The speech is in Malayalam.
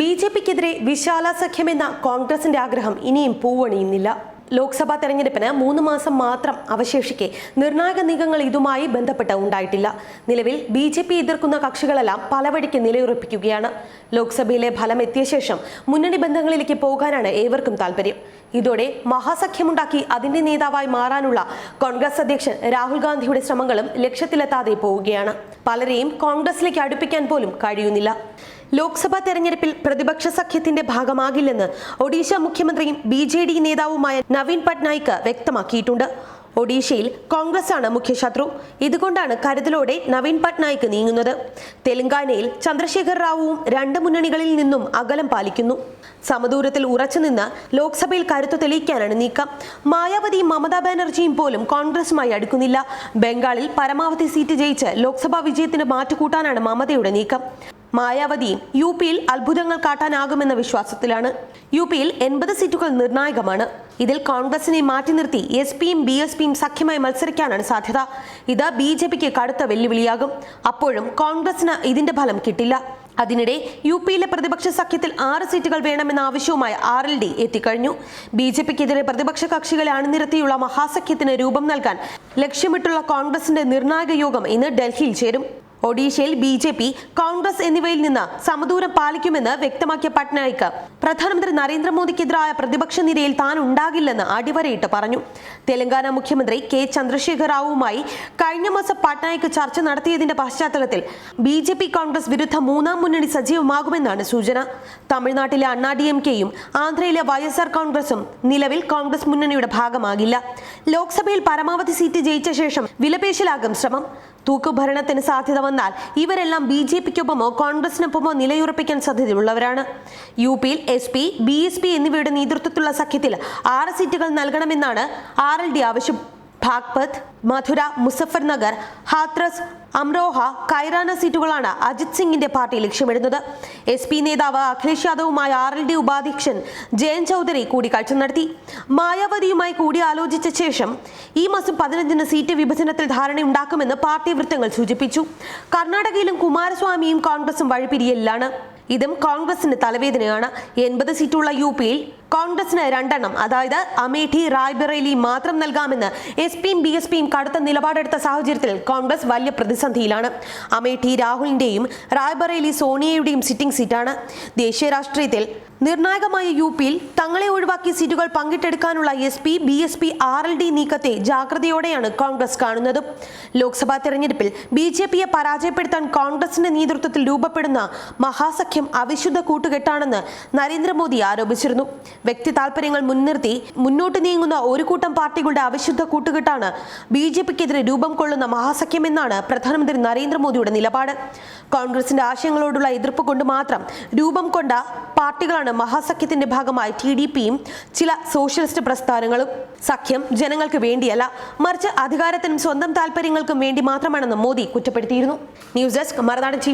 ബി ജെ പിക്കെതിരെ വിശാല സഖ്യമെന്ന കോൺഗ്രസിന്റെ ആഗ്രഹം ഇനിയും പൂവണിയുന്നില്ല. ലോക്സഭാ തെരഞ്ഞെടുപ്പിന് മൂന്ന് മാസം മാത്രം അവശേഷിക്കെ നിർണായക നീക്കങ്ങൾ ഇതുമായി ബന്ധപ്പെട്ട് ഉണ്ടായിട്ടില്ല. നിലവിൽ ബി ജെ പി എതിർക്കുന്ന കക്ഷികളെല്ലാം പലവഴിക്ക് നിലയുറപ്പിക്കുകയാണ്. ലോക്സഭയിലെ ഫലം എത്തിയ ശേഷം മുന്നണി ബന്ധങ്ങളിലേക്ക് പോകാനാണ് ഏവർക്കും താല്പര്യം ഇതോടെ മഹാസഖ്യമുണ്ടാക്കി അതിന്റെ നേതാവായി മാറാനുള്ള കോൺഗ്രസ് അധ്യക്ഷൻ രാഹുൽ ഗാന്ധിയുടെ ശ്രമങ്ങളും ലക്ഷ്യത്തിലെത്താതെ പോവുകയാണ്. പലരെയും കോൺഗ്രസിലേക്ക് അടുപ്പിക്കാൻ പോലും കഴിയുന്നില്ല. ലോക്സഭാ തെരഞ്ഞെടുപ്പിൽ പ്രതിപക്ഷ സഖ്യത്തിന്റെ ഭാഗമാകില്ലെന്ന് ഒഡീഷ മുഖ്യമന്ത്രിയും ബി ജെ ഡി നേതാവുമായ നവീൻ പട്നായിക് വ്യക്തമാക്കിയിട്ടുണ്ട്. ഒഡീഷയിൽ കോൺഗ്രസ് ആണ് മുഖ്യശത്രു. ഇതുകൊണ്ടാണ് കരുതലോടെ നവീൻ പട്നായിക് നീങ്ങുന്നത്. തെലങ്കാനയിൽ ചന്ദ്രശേഖർ റാവുവും രണ്ട് മുന്നണികളിൽ നിന്നും അകലം പാലിക്കുന്നു. സമദൂരത്തിൽ ഉറച്ചുനിന്ന് ലോക്സഭയിൽ കരുത്തു തെളിയിക്കാനാണ് നീക്കം. മായാവതിയും മമതാ ബാനർജിയും പോലും കോൺഗ്രസുമായി അടുക്കുന്നില്ല. ബംഗാളിൽ പരമാവധി സീറ്റ് ജയിച്ച് ലോക്സഭാ വിജയത്തിന് മാറ്റുകൂട്ടാനാണ് മമതയുടെ നീക്കം. മായാവതിയും യു പിയിൽ അത്ഭുതങ്ങൾ കാട്ടാനാകുമെന്ന വിശ്വാസത്തിലാണ്. യു പിയിൽ എൺപത് സീറ്റുകൾ നിർണായകമാണ്. ഇതിൽ കോൺഗ്രസിനെ മാറ്റി നിർത്തി എസ് പിയും ബി എസ് പിയും സഖ്യമായി മത്സരിക്കാനാണ് സാധ്യത. ഇത് ബി ജെ പിക്ക് കടുത്ത വെല്ലുവിളിയാകും. അപ്പോഴും കോൺഗ്രസിന് ഇതിന്റെ ഫലം കിട്ടില്ല. അതിനിടെ യു പിയിലെ പ്രതിപക്ഷ സഖ്യത്തിൽ ആറ് സീറ്റുകൾ വേണമെന്ന ആവശ്യവുമായി ആർ എൽ ഡി എത്തിക്കഴിഞ്ഞു. ബി ജെ പിക്കെതിരെ പ്രതിപക്ഷ കക്ഷികളെ അണിനിരത്തിയുള്ള മഹാസഖ്യത്തിന് രൂപം നൽകാൻ ലക്ഷ്യമിട്ടുള്ള കോൺഗ്രസിന്റെ നിർണായക യോഗം ഇന്ന് ഡൽഹിയിൽ ചേരും. ഒഡീഷയിൽ ബി ജെ പി കോൺഗ്രസ് എന്നിവയിൽ നിന്ന് സമദൂരം പാലിക്കുമെന്ന് വ്യക്തമാക്കിയ പട്നായിക്. പ്രധാനമന്ത്രി നരേന്ദ്രമോദിക്കെതിരായ പ്രതിപക്ഷ നിരയിൽ താൻ ഉണ്ടാകില്ലെന്ന് അടിവരയിട്ട് പറഞ്ഞു. തെലങ്കാന മുഖ്യമന്ത്രി കെ ചന്ദ്രശേഖർ റാവുമായി കഴിഞ്ഞ മാസം പട്നായിക് ചർച്ച നടത്തിയതിന്റെ പശ്ചാത്തലത്തിൽ ബി ജെ പി കോൺഗ്രസ് വിരുദ്ധ മൂന്നാം മുന്നണി സജീവമാകുമെന്നാണ് സൂചന. തമിഴ്നാട്ടിലെ അണ്ണാ ഡി എം കെയും ആന്ധ്രയിലെ വൈഎസ്ആർ എസ് ആർ കോൺഗ്രസും നിലവിൽ കോൺഗ്രസ് മുന്നണിയുടെ ഭാഗമാകില്ല. ലോക്സഭയിൽ പരമാവധി സീറ്റ് ജയിച്ച ശേഷം വിലപേശലാകും ശ്രമം. തൂക്കുഭരണത്തിന് സാധ്യത വന്നാൽ ഇവരെല്ലാം ബി ജെ പിക്കൊപ്പമോ കോൺഗ്രസിനൊപ്പമോ നിലയുറപ്പിക്കാൻ സാധ്യതയുള്ളവരാണ്. യു പിയിൽ S P B S P എന്നിവയുടെ നേതൃത്വത്തിലുള്ള സഖ്യത്തിൽ ആറ് സീറ്റുകൾ നൽകണമെന്നാണ് ആർ എൽ ഡി ആവശ്യം. ഭാഗ്പത് മധുര മുസഫർ നഗർ ഹാത്രസ് അംറോഹ കൈറാന സീറ്റുകളാണ് അജിത് സിംഗിന്റെ പാർട്ടി ലക്ഷ്യമിടുന്നത്. എസ് പി നേതാവ് അഖിലേഷ് യാദവുമായി ആർ എൽ ഡി ഉപാധ്യക്ഷൻ ജയൻ ചൌധരി കൂടിക്കാഴ്ച നടത്തി. മായാവതിയുമായി കൂടിയാലോചിച്ച ശേഷം ഈ മാസം പതിനഞ്ചിന് സീറ്റ് വിഭജനത്തിൽ ധാരണയുണ്ടാക്കുമെന്ന് പാർട്ടി വൃത്തങ്ങൾ സൂചിപ്പിച്ചു. കർണാടകയിലും കുമാരസ്വാമിയും കോൺഗ്രസും വഴിപിരിയലിലാണ്. ഇതും കോൺഗ്രസിന് തലവേദനയാണ്. എൺപത് സീറ്റുള്ള യു പിയിൽ കോൺഗ്രസിന് രണ്ടെണ്ണം. അതായത് അമേഠി റായ്ബറേലി മാത്രം നൽകാമെന്ന് എസ് പിയും ബി എസ് പിയും കടുത്ത നിലപാടെടുത്ത സാഹചര്യത്തിൽ കോൺഗ്രസ് വലിയ പ്രതിസന്ധിയിലാണ്. അമേഠി രാഹുലിന്റെയും റായ്ബറേലി സോണിയയുടെയും സിറ്റിംഗ് സീറ്റാണ്. ദേശീയ രാഷ്ട്രീയത്തിൽ നിർണായകമായ യു പിയിൽ തങ്ങളെ ഒഴിവാക്കിയ സീറ്റുകൾ പങ്കിട്ടെടുക്കാനുള്ള S P B S P R L D നീക്കത്തെ ജാഗ്രതയോടെയാണ് കോൺഗ്രസ് കാണുന്നത്. ലോക്സഭാ തെരഞ്ഞെടുപ്പിൽ ബി ജെ പിയെ പരാജയപ്പെടുത്താൻ കോൺഗ്രസിന്റെ നേതൃത്വത്തിൽ രൂപപ്പെടുന്ന മഹാസഖ്യം അവിശുദ്ധ കൂട്ടുകെട്ടാണെന്ന് നരേന്ദ്രമോദി ആരോപിച്ചിരുന്നു. വ്യക്തി താല്പര്യങ്ങൾ മുൻനിർത്തി മുന്നോട്ട് നീങ്ങുന്ന ഒരു കൂട്ടം പാർട്ടികളുടെ അവിശുദ്ധ കൂട്ടുകെട്ടാണ് ബി ജെ പിക്കെതിരെ രൂപം കൊള്ളുന്ന മഹാസഖ്യമെന്നാണ് പ്രധാനമന്ത്രി നരേന്ദ്രമോദിയുടെ നിലപാട്. കോൺഗ്രസിന്റെ ആശയങ്ങളോടുള്ള എതിർപ്പ് കൊണ്ട് മാത്രം രൂപം കൊണ്ട പാർട്ടികളാണ് മഹാസഖ്യത്തിന്റെ ഭാഗമായി ടി ഡി പിയും ചില സോഷ്യലിസ്റ്റ് പ്രസ്ഥാനങ്ങളും. സഖ്യം ജനങ്ങൾക്ക് വേണ്ടിയല്ല മറിച്ച് അധികാരത്തിനും സ്വന്തം താല്പര്യങ്ങൾക്കും വേണ്ടി മാത്രമാണെന്ന് Modi കുറ്റപ്പെടുത്തിയിരുന്നു. News desk Marunadan T